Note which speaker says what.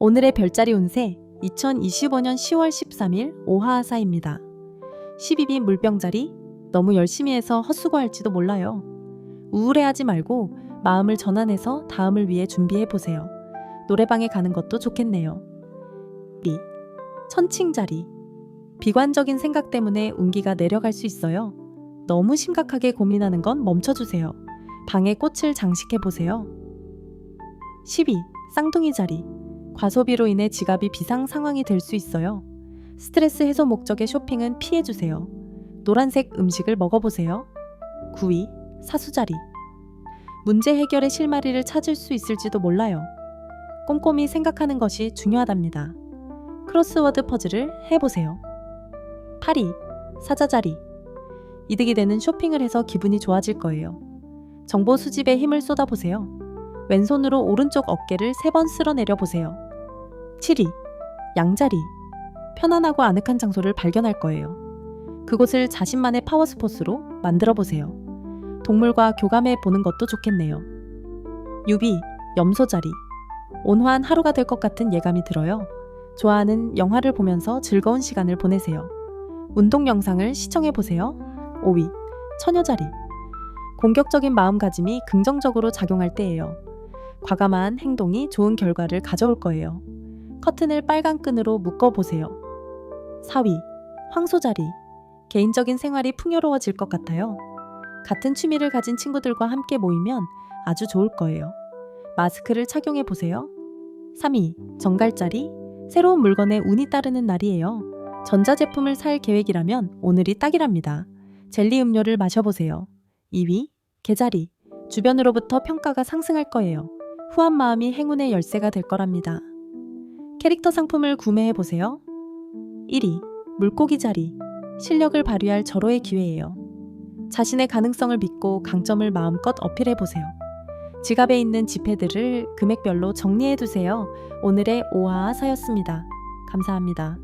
Speaker 1: 오늘의 별자리 운세 2025년 10월 13일 오하사입니다. 12비 물병자리 너무 열심히 해서 헛수고할지도 몰라요. 우울해하지 말고 마음을 전환해서 다음을 위해 준비해 보세요. 노래방에 가는 것도 좋겠네요. 리 천칭자리 비관적인 생각 때문에 운기가 내려갈 수 있어요. 너무 심각하게 고민하는 건 멈춰주세요. 방에 꽃을 장식해 보세요. 12. 쌍둥이 자리 과소비로 인해 지갑이 비상 상황이 될 수 있어요. 스트레스 해소 목적의 쇼핑은 피해주세요. 노란색 음식을 먹어보세요. 9위 사수자리 문제 해결의 실마리를 찾을 수 있을지도 몰라요. 꼼꼼히 생각하는 것이 중요하답니다. 크로스워드 퍼즐을 해보세요. 8위 사자자리 이득이 되는 쇼핑을 해서 기분이 좋아질 거예요. 정보 수집에 힘을 쏟아보세요. 왼손으로 오른쪽 어깨를 세 번 쓸어내려 보세요. 7위. 양자리. 편안하고 아늑한 장소를 발견할 거예요. 그곳을 자신만의 파워 스포스로 만들어 보세요. 동물과 교감해 보는 것도 좋겠네요. 6위. 염소자리. 온화한 하루가 될 것 같은 예감이 들어요. 좋아하는 영화를 보면서 즐거운 시간을 보내세요. 운동 영상을 시청해 보세요. 5위. 처녀자리. 공격적인 마음가짐이 긍정적으로 작용할 때예요. 과감한 행동이 좋은 결과를 가져올 거예요. 커튼을 빨간 끈으로 묶어 보세요. 4위. 황소자리. 개인적인 생활이 풍요로워질 것 같아요. 같은 취미를 가진 친구들과 함께 모이면 아주 좋을 거예요. 마스크를 착용해 보세요. 3위. 정갈자리. 새로운 물건에 운이 따르는 날이에요. 전자제품을 살 계획이라면 오늘이 딱이랍니다. 젤리 음료를 마셔보세요. 2위. 개자리. 주변으로부터 평가가 상승할 거예요. 후한 마음이 행운의 열쇠가 될 거랍니다. 캐릭터 상품을 구매해 보세요. 1위. 물고기 자리. 실력을 발휘할 절호의 기회예요. 자신의 가능성을 믿고 강점을 마음껏 어필해 보세요. 지갑에 있는 지폐들을 금액별로 정리해 두세요. 오늘의 오하사였습니다. 감사합니다.